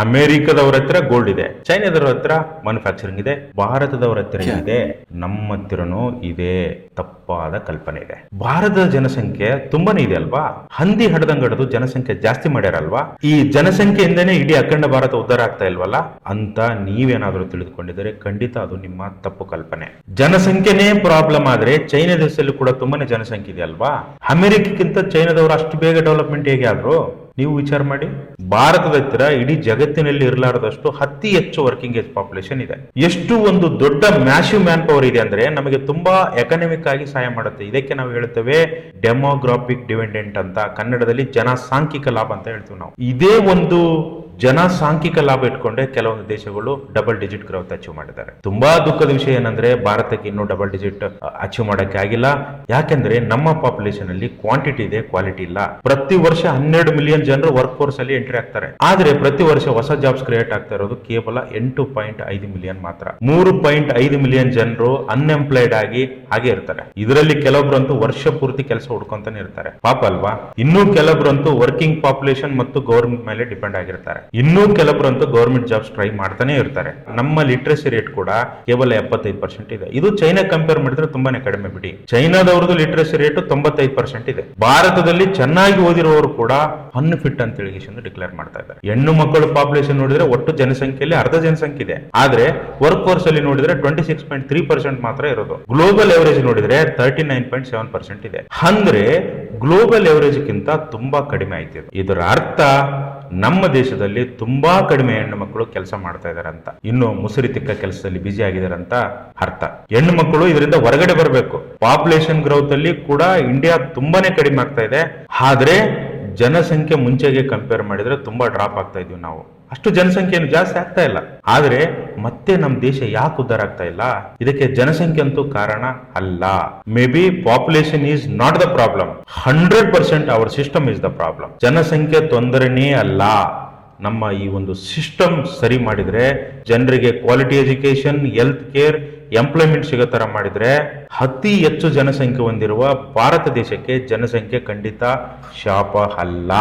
ಅಮೆರಿಕದವ್ರ ಹತ್ರ ಗೋಲ್ಡ್ ಇದೆ. ಚೈನಾದವ್ರ ಹತ್ರ ಮ್ಯಾನುಫ್ಯಾಕ್ಚರಿಂಗ್ ಇದೆ. ಭಾರತದವ್ರ ಹತ್ರ ಇದೆ. ನಮ್ಮ ಹತ್ರನೂ ಇದೆ. ತಪ್ಪಾದ ಕಲ್ಪನೆ ಇದೆ. ಭಾರತದ ಜನಸಂಖ್ಯೆ ತುಂಬಾನೇ ಇದೆ ಅಲ್ವಾ? ಹಂದಿ ಹಡದಂಗ್ ಹಡದು ಜನಸಂಖ್ಯೆ ಜಾಸ್ತಿ ಮಾಡ್ಯಾರಲ್ವಾ? ಈ ಜನಸಂಖ್ಯೆಯಿಂದನೇ ಇಡೀ ಅಖಂಡ ಭಾರತ ಉದ್ಧಾರ ಆಗ್ತಾ ಇಲ್ವಲ್ಲ? ಅಂತ ನೀವೇನಾದ್ರೂ ತಿಳಿದುಕೊಂಡಿದ್ರೆ ಖಂಡಿತ ಅದು ನಿಮ್ಮ ತಪ್ಪು ಕಲ್ಪನೆ. ಜನಸಂಖ್ಯೆನೇ ಪ್ರಾಬ್ಲಮ್ ಆದ್ರೆ ಚೈನಾ ದೇಶದಲ್ಲಿ ಕೂಡ ತುಂಬಾನೇ ಜನಸಂಖ್ಯೆ ಇದೆ ಅಲ್ವಾ? ಅಮೆರಿಕಕ್ಕಿಂತ ಚೈನಾದವರು ಅಷ್ಟು ಬೇಗ ಡೆವಲಪ್ಮೆಂಟ್ ಹೇಗೆ ಆದ್ರು? ನೀವು ವಿಚಾರ ಮಾಡಿ. ಭಾರತದ ಹತ್ತಿರ ಇಡೀ ಜಗತ್ತಿನಲ್ಲಿ ಇರಲಾರದಷ್ಟು ಅತಿ ಹೆಚ್ಚು ವರ್ಕಿಂಗ್ ಏಜ್ ಪಾಪ್ಯುಲೇಷನ್ ಇದೆ. ಎಷ್ಟು ಒಂದು ದೊಡ್ಡ ಮ್ಯಾಸಿವ್ ಮ್ಯಾನ್ ಪವರ್ ಇದೆ ಅಂದ್ರೆ ನಮಗೆ ತುಂಬಾ ಎಕನಾಮಿಕ್ ಆಗಿ ಸಹಾಯ ಮಾಡುತ್ತೆ. ಇದಕ್ಕೆ ನಾವು ಹೇಳ್ತೇವೆ ಡೆಮೋಗ್ರಾಫಿಕ್ ಡಿವೆಂಡೆಂಟ್ ಅಂತ. ಕನ್ನಡದಲ್ಲಿ ಜನಸಾಂಖ್ಯಿಕ ಲಾಭ ಅಂತ ಹೇಳ್ತೀವಿ ನಾವು. ಇದೇ ಒಂದು ಜನಸಾಂಖ್ಯಿಕ ಲಾಭ ಇಟ್ಕೊಂಡೆ ಕೆಲವೊಂದು ದೇಶಗಳು ಡಬಲ್ ಡಿಜಿಟ್ ಗ್ರೋತ್ ಅಚೀವ್ ಮಾಡಿದ್ದಾರೆ. ತುಂಬಾ ದುಃಖದ ವಿಷಯ ಏನಂದ್ರೆ ಭಾರತಕ್ಕೆ ಇನ್ನೂ ಡಬಲ್ ಡಿಜಿಟ್ ಅಚೀವ್ ಮಾಡಕ್ಕೆ ಆಗಿಲ್ಲ. ಯಾಕೆಂದ್ರೆ ನಮ್ಮ ಪಾಪ್ಯುಲೇಷನ್ ಅಲ್ಲಿ ಕ್ವಾಂಟಿಟಿ ಇದೆ ಕ್ವಾಲಿಟಿ ಇಲ್ಲ. ಪ್ರತಿ ವರ್ಷ ಹನ್ನೆರಡು ಮಿಲಿಯನ್ ಜನರು ವರ್ಕ್ ಫೋರ್ಸ್ ಅಲ್ಲಿ ಎಂಟ್ರಿ ಆಗ್ತಾರೆ. ಆದ್ರೆ ಪ್ರತಿ ವರ್ಷ ಹೊಸ ಜಾಬ್ಸ್ ಕ್ರಿಯೇಟ್ ಆಗ್ತಾ ಇರೋದು ಕೇವಲ ಎಂಟು ಪಾಯಿಂಟ್ ಐದು ಮಿಲಿಯನ್ ಮಾತ್ರ. ಮೂರು ಪಾಯಿಂಟ್ ಐದು ಮಿಲಿಯನ್ ಜನರು ಅನ್ಎಂಪ್ಲಾಯ್ಡ್ ಆಗಿ ಹಾಗೆ ಇರ್ತಾರೆ. ಇದರಲ್ಲಿ ಕೆಲವೊಬ್ರಂತೂ ವರ್ಷ ಪೂರ್ತಿ ಕೆಲಸ ಹುಡ್ಕೊಂತಾನೆ ಇರ್ತಾರೆ. ಪಾಪ ಅಲ್ವಾ? ಇನ್ನೂ ಕೆಲವೊಬ್ರಂತೂ ವರ್ಕಿಂಗ್ ಪಾಪ್ಯುಲೇಷನ್ ಮತ್ತು ಗೌರ್ಮೆಂಟ್ ಮೇಲೆ ಡಿಪೆಂಡ್ ಆಗಿರ್ತಾರೆ. ಇನ್ನೂ ಕೆಲವರಂತೂ ಗೌರ್ಮೆಂಟ್ ಜಾಬ್ಸ್ ಟ್ರೈ ಮಾಡ್ತಾನೆ ಇರ್ತಾರೆ. ನಮ್ಮ ಲಿಟ್ರೆಸಿ ರೇಟ್ ಕೂಡ ಕೇವಲ ಎಪ್ಪತ್ತೈದು ಪರ್ಸೆಂಟ್ ಇದೆ. ಇದು ಚೈನಾ ಕಂಪೇರ್ ಮಾಡಿದ್ರೆ ತುಂಬಾನೇ ಕಡಿಮೆ ಬಿಡಿ. ಚೈನಾದವ್ರದ್ದು ಲಿಟ್ರಸಿ ರೇಟ್ ತೊಂಬತ್ತೈದು ಪರ್ಸೆಂಟ್ ಇದೆ. ಭಾರತದಲ್ಲಿ ಚೆನ್ನಾಗಿ ಓದಿರುವವರು ಕೂಡ ಅನ್ಫಿಟ್ ಅಂತ ಹೇಳಿ ಡಿಕ್ಲೇರ್ ಮಾಡ್ತಾ ಇದ್ದಾರೆ. ಹೆಣ್ಣು ಮಕ್ಕಳು ಪಾಪ್ಯುಲೇಷನ್ ನೋಡಿದ್ರೆ ಒಟ್ಟು ಜನಸಂಖ್ಯೆಯಲ್ಲಿ ಅರ್ಧ ಜನಸಂಖ್ಯೆ ಇದೆ. ಆದ್ರೆ ವರ್ಕ್ ಫೋರ್ಸ್ ಅಲ್ಲಿ ನೋಡಿದ್ರೆ twenty six point three percent ಮಾತ್ರ ಇರೋದು. ಗ್ಲೋಬಲ್ ಎವರೇಜ್ ನೋಡಿದ್ರೆ thirty nine point seven percent ಇದೆ. ಅಂದ್ರೆ ಗ್ಲೋಬಲ್ ಎವರೇಜ್ ಗಿಂತ ತುಂಬಾ ಕಡಿಮೆ ಆಯ್ತು ಇದರ ಅರ್ಥ ನಮ್ಮ ದೇಶದಲ್ಲಿ ತುಂಬಾ ಕಡಿಮೆ ಹೆಣ್ಣು ಮಕ್ಕಳು ಕೆಲಸ ಮಾಡ್ತಾ ಇದಾರೆ ಅಂತ ಇನ್ನು ಮುಸುರಿ ತಿಕ್ಕ ಕೆಲಸದಲ್ಲಿ ಬಿಜಿ ಆಗಿದ್ದಾರೆ ಅಂತ ಅರ್ಥ. ಹೆಣ್ಣು ಮಕ್ಕಳು ಇದರಿಂದ ಹೊರಗಡೆ ಬರಬೇಕು. ಪಾಪ್ಯುಲೇಷನ್ ಗ್ರೋತ್ ಅಲ್ಲಿ ಕೂಡ ಇಂಡಿಯಾ ತುಂಬಾನೇ ಕಡಿಮೆ ಆಗ್ತಾ ಇದೆ. ಆದ್ರೆ ಜನಸಂಖ್ಯೆ ಮುಂಚೆಗೆ ಕಂಪೇರ್ ಮಾಡಿದ್ರೆ ತುಂಬಾ ಡ್ರಾಪ್ ಆಗ್ತಾ ಇದೀವಿ ನಾವು. ಅಷ್ಟು ಜನಸಂಖ್ಯೆ ಏನು ಜಾಸ್ತಿ ಆಗ್ತಾ ಇಲ್ಲ. ಆದ್ರೆ ಮತ್ತೆ ನಮ್ಮ ದೇಶ ಯಾಕೆ ಉದ್ದಾರ ಆಗ್ತಾ ಇಲ್ಲ? ಇದಕ್ಕೆ ಜನಸಂಖ್ಯೆ ಅಂತೂ ಕಾರಣ ಅಲ್ಲ. Maybe population is not the problem hundred percent our system is the problem ಜನಸಂಖ್ಯೆ ತೊಂದರೆನೇ ಅಲ್ಲ. ನಮ್ಮ ಈ ಒಂದು ಸಿಸ್ಟಮ್ ಸರಿ ಮಾಡಿದ್ರೆ, ಜನರಿಗೆ quality education health care employment ಸಿಗೋ ತರ ಮಾಡಿದ್ರೆ ಅತಿ ಹೆಚ್ಚು ಜನಸಂಖ್ಯೆ ಹೊಂದಿರುವ ಭಾರತ ದೇಶಕ್ಕೆ ಜನಸಂಖ್ಯೆ ಖಂಡಿತ ಶಾಪ ಅಲ್ಲ.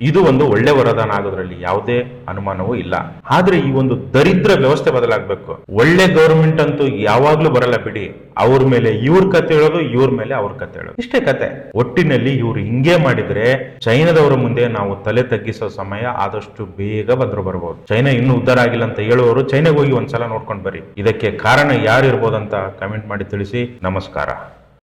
ಇದು ಒಂದು ಒಳ್ಳೆ ವರದಾನ ಆಗೋದ್ರಲ್ಲಿ ಯಾವುದೇ ಅನುಮಾನವೂ ಇಲ್ಲ. ಆದ್ರೆ ಈ ಒಂದು ದರಿದ್ರ ವ್ಯವಸ್ಥೆ ಬದಲಾಗಬೇಕು. ಒಳ್ಳೆ ಗೌರ್ಮೆಂಟ್ ಅಂತೂ ಯಾವಾಗ್ಲೂ ಬರಲ್ಲ ಬಿಡಿ. ಅವ್ರ ಮೇಲೆ ಇವ್ರ ಕತೆ ಹೇಳೋದು, ಇವ್ರ ಮೇಲೆ ಅವ್ರ ಕತೆ ಹೇಳೋದು. ಇಷ್ಟೇ ಕತೆ. ಒಟ್ಟಿನಲ್ಲಿ ಇವ್ರು ಹಿಂಗೆ ಮಾಡಿದ್ರೆ ಚೈನಾದವರ ಮುಂದೆ ನಾವು ತಲೆ ತಗ್ಗಿಸೋ ಸಮಯ ಆದಷ್ಟು ಬೇಗ ಬಂದ್ರು ಬರಬಹುದು ಚೈನಾ ಇನ್ನೂ ಉದ್ದಾರ ಆಗಿಲ್ಲ ಅಂತ ಹೇಳುವವರು ಚೈನಾಗೆ ಹೋಗಿ ಒಂದ್ಸಲ ನೋಡ್ಕೊಂಡ್ ಬರ್ರಿ. ಇದಕ್ಕೆ ಕಾರಣ ಯಾರು ಇರ್ಬೋದಂತ ಕಮೆಂಟ್ ಮಾಡಿ ತಿಳಿಸಿ. ನಮಸ್ಕಾರ